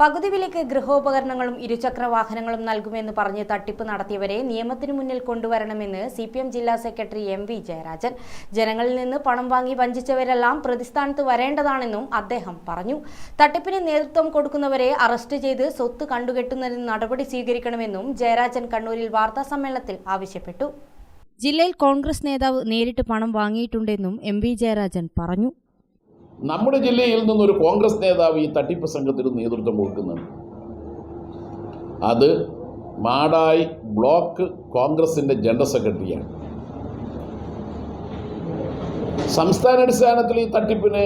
പകുതി വിലയ്ക്ക് ഗൃഹോപകരണങ്ങളും ഇരുചക്ര വാഹനങ്ങളും നൽകുമെന്ന് പറഞ്ഞ് തട്ടിപ്പ് നടത്തിയവരെ നിയമത്തിന് മുന്നിൽ കൊണ്ടുവരണമെന്ന് സി പി എം ജില്ലാ സെക്രട്ടറി എം വി ജയരാജൻ. ജനങ്ങളിൽ നിന്ന് പണം വാങ്ങി വഞ്ചിച്ചവരെല്ലാം പ്രതിസ്ഥാനത്ത് വരേണ്ടതാണെന്നും അദ്ദേഹം പറഞ്ഞു. തട്ടിപ്പിന് നേതൃത്വം കൊടുക്കുന്നവരെ അറസ്റ്റ് ചെയ്ത് സ്വത്ത് കണ്ടുകെട്ടുന്നതിന് നടപടി സ്വീകരിക്കണമെന്നും ജയരാജൻ കണ്ണൂരിൽ വാർത്താ സമ്മേളനത്തിൽ ആവശ്യപ്പെട്ടു. ജില്ലയിൽ കോൺഗ്രസ് നേതാവ് നേരിട്ട് പണം വാങ്ങിയിട്ടുണ്ടെന്നും എം വി ജയരാജൻ പറഞ്ഞു. നമ്മുടെ ജില്ലയിൽ നിന്നൊരു കോൺഗ്രസ് നേതാവ് ഈ തട്ടിപ്പ് സംഘത്തിന് നേതൃത്വം കൊടുക്കുന്നുണ്ട്. അത് മാടായി ബ്ലോക്ക് കോൺഗ്രസിന്റെ ജനറൽ സെക്രട്ടറിയാണ്. സംസ്ഥാനാടിസ്ഥാനത്തിൽ ഈ തട്ടിപ്പിന്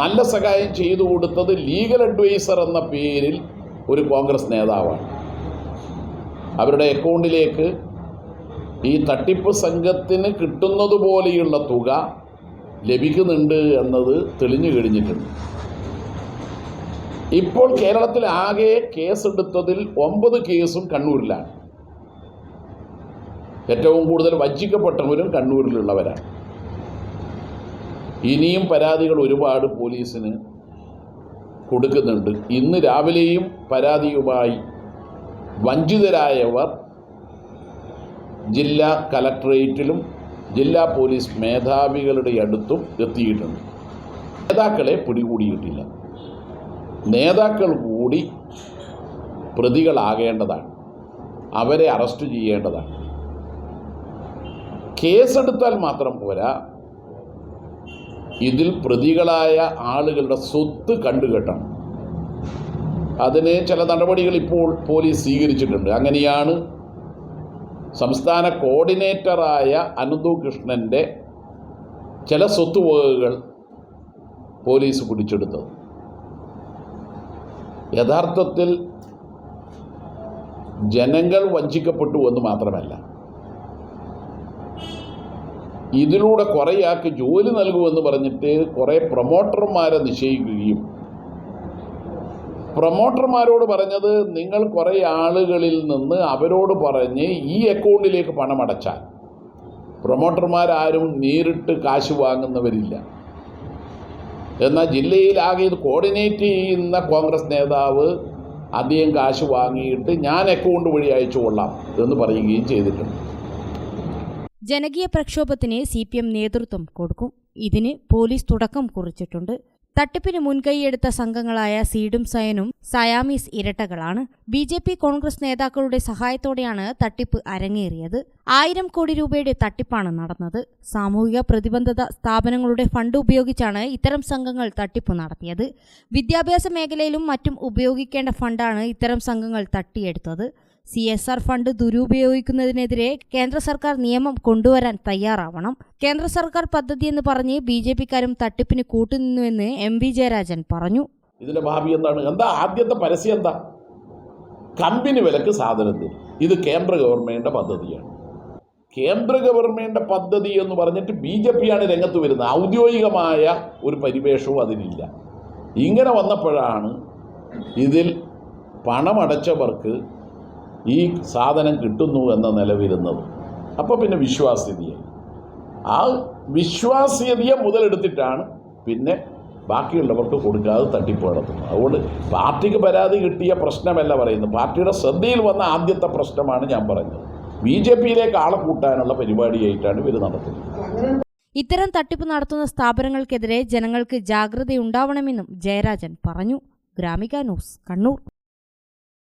നല്ല സഹായം ചെയ്തു കൊടുത്തത് ലീഗൽ അഡ്വൈസർ എന്ന പേരിൽ ഒരു കോൺഗ്രസ് നേതാവാണ്. അവരുടെ അക്കൗണ്ടിലേക്ക് ഈ തട്ടിപ്പ് സംഘത്തിന് കിട്ടുന്നത് പോലെയുള്ള തുക ലഭിക്കുന്നുണ്ട് എന്നത് തെളിഞ്ഞു കഴിഞ്ഞിട്ടുണ്ട്. ഇപ്പോൾ കേരളത്തിൽ ആകെ കേസെടുത്തതിൽ ഒമ്പത് കേസും കണ്ണൂരിലാണ്. ഏറ്റവും കൂടുതൽ വഞ്ചിക്കപ്പെട്ടവരും കണ്ണൂരിലുള്ളവരാണ്. ഇനിയും പരാതികൾ ഒരുപാട് പോലീസിന് കൊടുക്കുന്നുണ്ട്. ഇന്ന് രാവിലെയും പരാതിയുമായി വഞ്ചിതരായവർ ജില്ലാ കലക്ടറേറ്റിലും ജില്ലാ പോലീസ് മേധാവികളുടെ അടുത്തും എത്തിയിട്ടുണ്ട്. നേതാക്കളെ പിടികൂടിയിട്ടില്ല. നേതാക്കൾ കൂടി പ്രതികളാകേണ്ടതാണ്. അവരെ അറസ്റ്റ് ചെയ്യേണ്ടതാണ്. കേസെടുത്താൽ മാത്രം പോരാ. ഇതിൽ പ്രതികളായ ആളുകളുടെ സ്വത്ത് കണ്ടുകെട്ടണം. അതിനെ ചില നടപടികൾ ഇപ്പോൾ പോലീസ് സ്വീകരിച്ചിട്ടുണ്ട്. അങ്ങനെയാണ് സംസ്ഥാന കോർഡിനേറ്ററായ അനന്തു കൃഷ്ണന്റെ ചില സ്വത്തുവകകൾ പോലീസ് പിടിച്ചെടുത്തത് യഥാർത്ഥത്തിൽ ജനങ്ങൾ വഞ്ചിക്കപ്പെട്ടു എന്ന് മാത്രമല്ല ഇതിലൂടെ കുറേ ആൾക്ക് ജോലി നൽകുമെന്ന് പറഞ്ഞിട്ട് കുറേ പ്രൊമോട്ടർമാരെ നിശ്ചയിക്കുകയും പ്രൊമോട്ടർമാരോട് പറഞ്ഞത് നിങ്ങൾ കുറേ ആളുകളിൽ നിന്ന് അവരോട് പറഞ്ഞ് ഈ അക്കൗണ്ടിലേക്ക് പണം അടച്ചാൽ. പ്രൊമോട്ടർമാരാരും നേരിട്ട് കാശ് വാങ്ങുന്നവരില്ല. എന്നാൽ ജില്ലയിലാകെ ഇത് കോർഡിനേറ്റ് ചെയ്യുന്ന കോൺഗ്രസ് നേതാവ് അധികം കാശ് വാങ്ങിയിട്ട് ഞാൻ അക്കൗണ്ട് വഴി അയച്ചു കൊള്ളാം എന്ന് പറയുകയും ചെയ്തിട്ടുണ്ട്. ജനകീയ പ്രക്ഷോഭത്തിന് സി പി എം നേതൃത്വം കൊടുക്കും. ഇതിന് പോലീസ് തുടക്കം കുറിച്ചിട്ടുണ്ട്. തട്ടിപ്പിന് മുൻകൈയെടുത്ത സംഘങ്ങളായ സീഡും സയനും സയാമീസ് ഇരട്ടകളാണ്. ബി ജെ പി കോൺഗ്രസ് നേതാക്കളുടെ സഹായത്തോടെയാണ് തട്ടിപ്പ് അരങ്ങേറിയത്. ആയിരം കോടി രൂപയുടെ തട്ടിപ്പാണ് നടന്നത്. സാമൂഹിക പ്രതിബന്ധത സ്ഥാപനങ്ങളുടെ ഫണ്ട് ഉപയോഗിച്ചാണ് ഇത്തരം സംഘങ്ങൾ തട്ടിപ്പ് നടത്തിയത്. വിദ്യാഭ്യാസ മേഖലയിലും മറ്റും ഉപയോഗിക്കേണ്ട ഫണ്ടാണ് ഇത്തരം സംഘങ്ങൾ തട്ടിയെടുത്തത്. സി എസ് ആർ ഫണ്ട് ദുരുപയോഗിക്കുന്നതിനെതിരെ കേന്ദ്ര സർക്കാർ നിയമം കൊണ്ടുവരാൻ തയ്യാറാവണം. കേന്ദ്ര സർക്കാർ പദ്ധതി എന്ന് പറഞ്ഞ് ബി ജെ പിക്കാരും തട്ടിപ്പിന് കൂട്ടുനിന്നുവെന്ന് എം വി ജയരാജൻ പറഞ്ഞു. ഇതിന്റെ ഭാവി എന്താണ്? എന്താ? ആദ്യത്തെ പരസ്യം എന്താ? കമ്പനി വിലക്ക് സാധനത്തിന്. ഇത് കേന്ദ്ര ഗവൺമെന്റിന്റെ പദ്ധതിയാണ്. കേന്ദ്ര ഗവൺമെന്റിന്റെ പദ്ധതി എന്ന് പറഞ്ഞിട്ട് ബി ജെ പിയാണ് രംഗത്ത് വരുന്നത്. ഔദ്യോഗികമായ ഒരു പരിവേഷവും അതിനില്ല. ഇങ്ങനെ വന്നപ്പോഴാണ് ഇതിൽ പണമടച്ചവർക്ക് ഈ സാധനം കിട്ടുന്നു എന്ന നില വരുന്നത് അപ്പോൾ പിന്നെ വിശ്വാസ്യതയായി ആ വിശ്വാസ്യതയെ മുതലെടുത്തിട്ടാണ് പിന്നെ ബാക്കിയുള്ളവർക്ക് കൊടുക്കാതെ തട്ടിപ്പ് നടത്തുന്നത്. അതുകൊണ്ട് പാർട്ടിക്ക് പരാതി കിട്ടിയ പ്രശ്നമല്ല പറയുന്നത്. പാർട്ടിയുടെ ശ്രദ്ധയിൽ വന്ന ആദ്യത്തെ പ്രശ്നമാണ് ഞാൻ പറഞ്ഞത്. ബി ജെ പിയിലേക്ക് ആളെ കൂട്ടാനുള്ള പരിപാടിയായിട്ടാണ് ഇവർ നടത്തുന്നത്. ഇത്തരം തട്ടിപ്പ് നടത്തുന്ന സ്ഥാപനങ്ങൾക്കെതിരെ ജനങ്ങൾക്ക് ജാഗ്രതയുണ്ടാവണമെന്നും ജയരാജൻ പറഞ്ഞു. ഗ്രാമിക ന്യൂസ് കണ്ണൂർ.